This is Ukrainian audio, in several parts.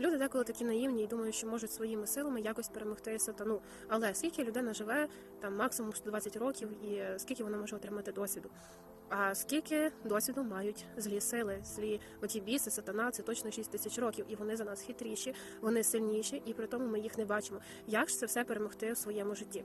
Люди деколи такі наївні і думають, що можуть своїми силами якось перемогти сатану. Але скільки людина живе, там максимум 120 років, і скільки вона може отримати досвіду? А скільки досвіду мають злі сили, злі оті біси, сатана, це точно 6 тисяч років, і вони за нас хитріші, вони сильніші, і при тому ми їх не бачимо. Як ж це все перемогти в своєму житті?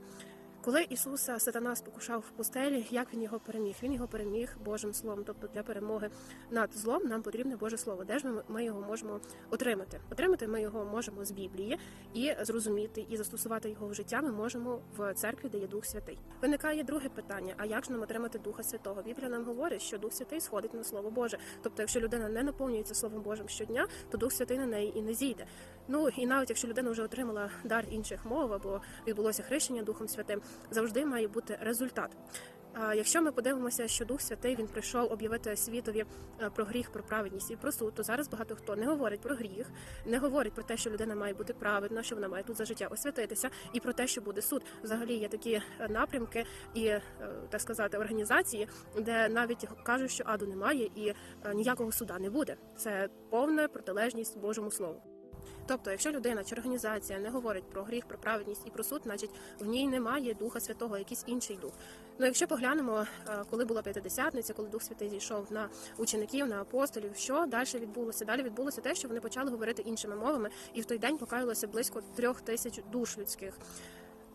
Коли Ісуса Сатана спокушав в пустелі, як він його переміг? Він його переміг Божим словом. Тобто для перемоги над злом нам потрібне Боже Слово. Де ж ми, його можемо отримати? Отримати ми його можемо з Біблії і зрозуміти і застосувати його в життя. Ми можемо в церкві, де є Дух Святий. Виникає друге питання: а як ж нам отримати Духа Святого? Біблія нам говорить, що Дух Святий сходить на Слово Боже. Тобто, якщо людина не наповнюється Словом Божим щодня, то Дух Святий на неї і не зійде. Ну і навіть якщо людина вже отримала дар інших мов або відбулося хрещення Духом Святим, завжди має бути результат. Якщо ми подивимося, що Дух Святий він прийшов об'явити світові е, про гріх, про праведність і про суд, то зараз багато хто не говорить про гріх, не говорить про те, що людина має бути праведна, що вона має тут за життя освятитися, і про те, що буде суд. Взагалі є такі е, напрямки і е, так сказати організації, де навіть кажуть, що аду немає і ніякого суда не буде. Це повна протилежність Божому слову. Тобто, якщо людина чи організація не говорить про гріх, про праведність і про суд, значить в ній немає Духа Святого, якийсь інший дух. Ну, якщо поглянемо, е, коли була п'ятидесятниця, коли Дух Святий зійшов на учеників, на апостолів, що далі відбулося? Далі відбулося те, що вони почали говорити іншими мовами, і в той день покаялося близько трьох тисяч душ людських.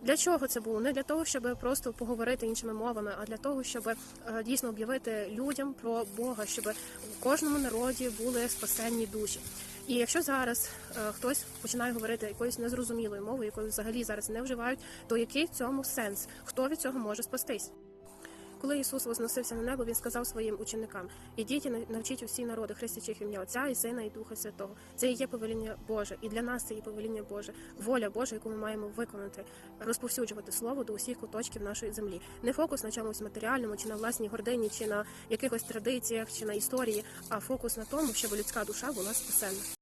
Для чого це було? Не для того, щоб просто поговорити іншими мовами, а для того, щоб е, дійсно об'явити людям про Бога, щоб в кожному народі були спасенні душі. І якщо зараз е, хтось починає говорити якоюсь незрозумілою мовою, якою взагалі зараз не вживають, то який в цьому сенс? Хто від цього може спастись? Коли Ісус возносився на небо, він сказав своїм ученикам: ідіть і навчіть усі народи, хрестячих ім'я Отця і Сина і Духа Святого. Це і є повеління Боже, і для нас це є повеління Боже, воля Божа, яку ми маємо виконати, розповсюджувати слово до усіх куточків нашої землі. Не фокус на чомусь матеріальному, чи на власній гордині, чи на якихось традиціях, чи на історії, а фокус на тому, щоб людська душа була спасена.